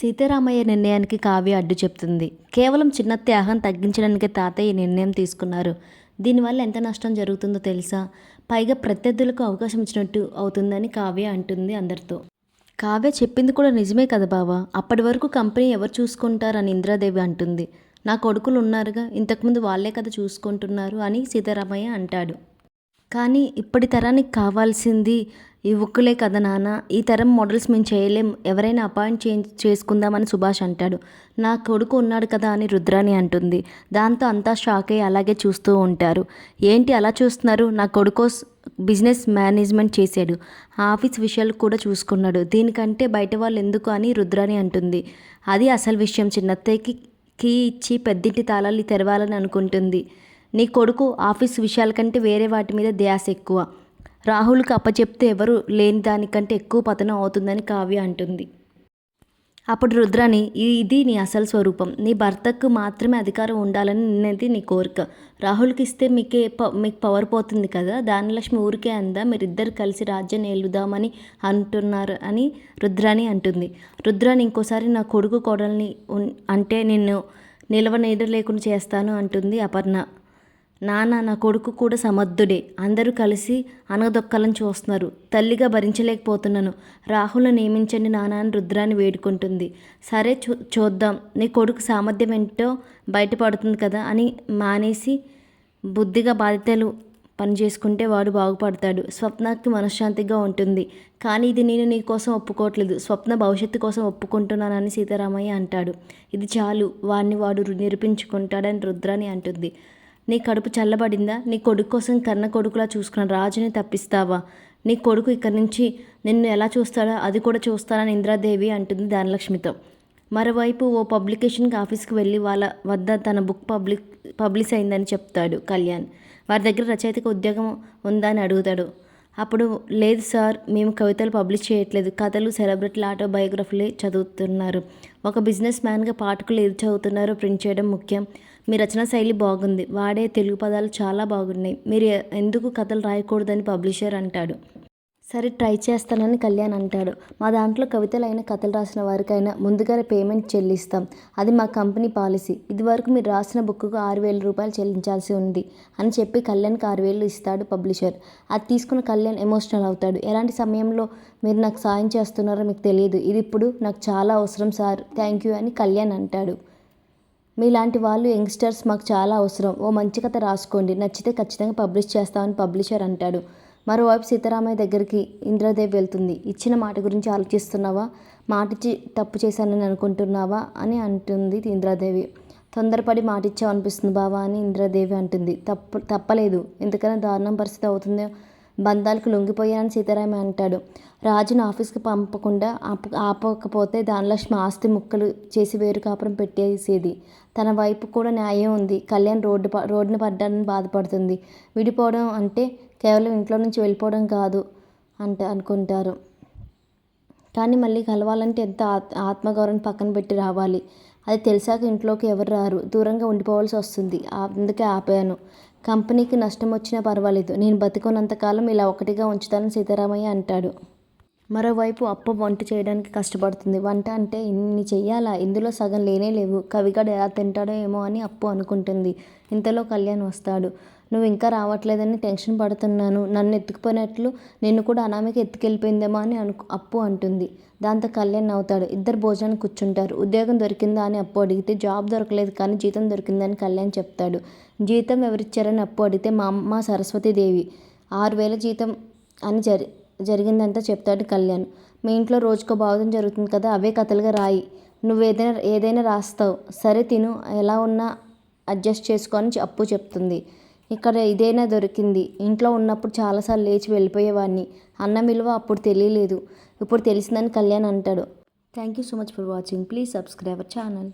సీతారామయ్య నిర్ణయానికి కావ్య అడ్డు చెప్తుంది. కేవలం చిన్న త్యాగం తగ్గించడానికి తాతయ్య ఈ నిర్ణయం తీసుకున్నారు. దీనివల్ల ఎంత నష్టం జరుగుతుందో తెలుసా? పైగా ప్రత్యర్థులకు అవకాశం ఇచ్చినట్టు అవుతుందని కావ్య అంటుంది అందరితో. కావ్య చెప్పింది కూడా నిజమే కదా బావా? అప్పటి వరకు కంపెనీ ఎవరు చూసుకుంటారని ఇంద్రాదేవి అంటుంది. నా కొడుకులు ఉన్నారుగా ఇంతకుముందు వాళ్ళే కదా చూసుకుంటున్నారు అని సీతారామయ్య అంటాడు. కానీ ఇప్పటి తరానికి కావాల్సింది ఈ ఉక్కులే కదా నాన్న. ఈ తరం మోడల్స్ మేము చేయలేం. ఎవరైనా అపాయింట్ చే చేసుకుందామని సుభాష్ అంటాడు. నా కొడుకు ఉన్నాడు కదా అని రుద్రాని అంటుంది. దాంతో అంతా షాక్ అయ్యి అలాగే చూస్తూ ఉంటారు. ఏంటి అలా చూస్తున్నారు? నా కొడుకు బిజినెస్ మేనేజ్మెంట్ చేశాడు. ఆఫీస్ విషయాలు కూడా చూసుకున్నాడు. దీనికంటే బయట వాళ్ళు ఎందుకు అని రుద్రాని అంటుంది. అది అసలు విషయం. చిన్నత్తయ్యకి కీ ఇచ్చి పెద్దింటి తాళాలు తెరవాలని అనుకుంటుంది. నీ కొడుకు ఆఫీస్ విషయాల కంటే వేరే వాటి మీద ధ్యాస ఎక్కువ. రాహుల్కి అప్పచెప్తే ఎవరు లేని దానికంటే ఎక్కువ పతనం అవుతుందని కావ్య అంటుంది. అప్పుడు రుద్రాని ఇది నీ అసలు స్వరూపం. నీ భర్తకు మాత్రమే అధికారం ఉండాలని నిన్నది నీ కోరిక. రాహుల్కి ఇస్తే మీకే ప మీకు పవర్ పోతుంది కదా. దానిలక్ష్మి ఊరికే అందా? మీరిద్దరు కలిసి రాజ్యం ఏలుదామని అంటున్నారు అని రుద్రాని అంటుంది. రుద్రాని ఇంకోసారి నా కొడుకు కోడల్ని అంటే నిన్ను నిలవ నీడ లేకుండా చేస్తాను అంటుంది అపర్ణ. నాన్న నా కొడుకు కూడా సమర్థుడే. అందరూ కలిసి అనగదొక్కలను చూస్తున్నారు. తల్లిగా భరించలేకపోతున్నాను. రాహుల్ని నియమించండి నాన్న అని రుద్రాన్ని వేడుకుంటుంది. సరే చూ చూద్దాం. నీ కొడుకు సామర్థ్యం ఏంటో బయటపడుతుంది కదా అని మానేసి బుద్ధిగా బాధ్యతలు పని చేసుకుంటే వాడు బాగుపడతాడు. స్వప్నకి మనశ్శాంతిగా ఉంటుంది. కానీ ఇది నేను నీ కోసం ఒప్పుకోవట్లేదు. స్వప్న భవిష్యత్తు కోసం ఒప్పుకుంటున్నానని సీతారామయ్య అంటాడు. ఇది చాలు. వాడిని వాడు రు- నిరూపించుకుంటాడని రుద్రాని అంటుంది. నీ కడుపు చల్లబడిందా? నీ కొడుకు కోసం కన్న కొడుకులా చూసుకున్న రాజుని తప్పిస్తావా? నీ కొడుకు ఇక్కడి నుంచి నిన్ను ఎలా చూస్తాడో అది కూడా చూస్తానని ఇంద్రాదేవి అంటుంది ధనలక్ష్మితో. మరోవైపు ఓ పబ్లికేషన్కి ఆఫీస్కి వెళ్ళి వాళ్ళ వద్ద తన బుక్ పబ్లిక్ పబ్లిష్ అయిందని చెప్తాడు కళ్యాణ్. వారి దగ్గర రచయితకు ఉద్యోగం ఉందా అని అడుగుతాడు. అప్పుడు లేదు సార్ మేము కవితలు పబ్లిష్ చేయట్లేదు. కథలు సెలబ్రిటీల ఆటోబయోగ్రఫీలే చదువుతున్నారు. ఒక బిజినెస్ మ్యాన్గా పాఠకులు ఏది చదువుతున్నారో ప్రింట్ చేయడం ముఖ్యం. మీ రచనా శైలి బాగుంది. వాడే తెలుగు పదాలు చాలా బాగున్నాయి. మీరు ఎందుకు కథలు రాయకూడదని పబ్లిషర్ అంటాడు. సరే ట్రై చేస్తానని కళ్యాణ్ అంటాడు. మా దాంట్లో కవితలైన కథలు రాసిన వారికైనా ముందుగానే పేమెంట్ చెల్లిస్తాం. అది మా కంపెనీ పాలసీ. ఇదివరకు మీరు రాసిన బుక్కు ఆరు వేల రూపాయలు చెల్లించాల్సి ఉంది అని చెప్పి కళ్యాణ్కి ఆరు వేలు ఇస్తాడు పబ్లిషర్. అది తీసుకున్న కళ్యాణ్ ఎమోషనల్ అవుతాడు. ఎలాంటి సమయంలో మీరు నాకు సాయం చేస్తున్నారో మీకు తెలియదు. ఇది ఇప్పుడు నాకు చాలా అవసరం సార్ థ్యాంక్ యూ అని కళ్యాణ్ అంటాడు. మీలాంటి వాళ్ళు యంగ్స్టర్స్ మాకు చాలా అవసరం. ఓ మంచి కథ రాసుకోండి. నచ్చితే ఖచ్చితంగా పబ్లిష్ చేస్తామని పబ్లిషర్ అంటాడు. మరోవైపు సీతారామయ్య దగ్గరికి ఇంద్రదేవి వెళ్తుంది. ఇచ్చిన మాట గురించి ఆలోచిస్తున్నావా? మాటిచ్చి తప్పు చేశానని అనుకుంటున్నావా? అని అంటుంది ఇంద్రాదేవి. తొందరపడి మాటిచ్చావు అనిపిస్తుంది బావా అని ఇంద్రదేవి అంటుంది. తప్పు తప్పలేదు. ఎందుకన్నా దారుణం పరిస్థితి అవుతుందో? బంధాలకు లొంగిపోయానని సీతారామయ్య అంటాడు. రాజును ఆఫీస్కి పంపకుండా ఆప ఆపకపోతే ధనలక్ష్మి ఆస్తి ముక్కలు చేసి వేరు కాపురం పెట్టేసేది. తన వైపు కూడా న్యాయం ఉంది. కళ్యాణ్ రోడ్డు రోడ్డున పడ్డాడని బాధపడుతుంది. విడిపోవడం అంటే కేవలం ఇంట్లో నుంచి వెళ్ళిపోవడం కాదు అంట అనుకుంటారు. కానీ మళ్ళీ కలవాలంటే ఎంత ఆత్- ఆత్మగౌరవం పక్కన పెట్టి రావాలి. అది తెలిసాక ఇంట్లోకి ఎవరు రారు. దూరంగా ఉండిపోవాల్సి వస్తుంది. ఆ- అందుకే ఆపాను. కంపెనీకి నష్టం వచ్చినా పర్వాలేదు. నేను బతికున్నంతకాలం ఇలా ఒకటిగా ఉంచుతానని సీతారామయ్య అంటాడు. మరోవైపు అప్పు వంట చేయడానికి కష్టపడుతుంది. వంట అంటే ఇన్ని చెయ్యాలా? ఇందులో సగం లేనే లేవు. కవిగాడు ఎలా తింటాడో ఏమో అని అప్పు అనుకుంటుంది. ఇంతలో కళ్యాణ్ వస్తాడు. నువ్వు ఇంకా రావట్లేదని టెన్షన్ పడుతున్నాను. నన్ను ఎత్తుకుపోయినట్లు నిన్ను కూడా అనామిక ఎత్తుకెళ్ళిపోయిందేమో అని అను అప్పు అంటుంది. దాంతో కళ్యాణ్ నవ్వుతాడు. ఇద్దరు భోజనానికి కూర్చుంటారు. ఉద్యోగం దొరికిందా అని అప్పు అడిగితే జాబ్ దొరకలేదు కానీ జీతం దొరికిందని కళ్యాణ్ చెప్తాడు. జీతం ఎవరిచ్చారని అప్పు అడిగితే మా అమ్మ సరస్వతీదేవి. ఆరు వేల జీతం అని జరి జరిగిందంతా చెప్తాడు కళ్యాణ్. మీ ఇంట్లో రోజుకో భాగం జరుగుతుంది కదా అవే కథలుగా రాయి. నువ్వు ఏదైనా ఏదైనా రాస్తావు. సరే తిను. ఎలా ఉన్నా అడ్జస్ట్ చేసుకొని అప్పు చెప్తుంది. ఇక్కడ ఇదేనా దొరికింది? ఇంట్లో ఉన్నప్పుడు చాలాసార్లు లేచి వెళ్ళిపోయేవాడిని. అన్నం విలువ అప్పుడు తెలియలేదు. ఇప్పుడు తెలిసిందని కళ్యాణ్ అంటాడు. Thank you so much for watching please subscribe our channel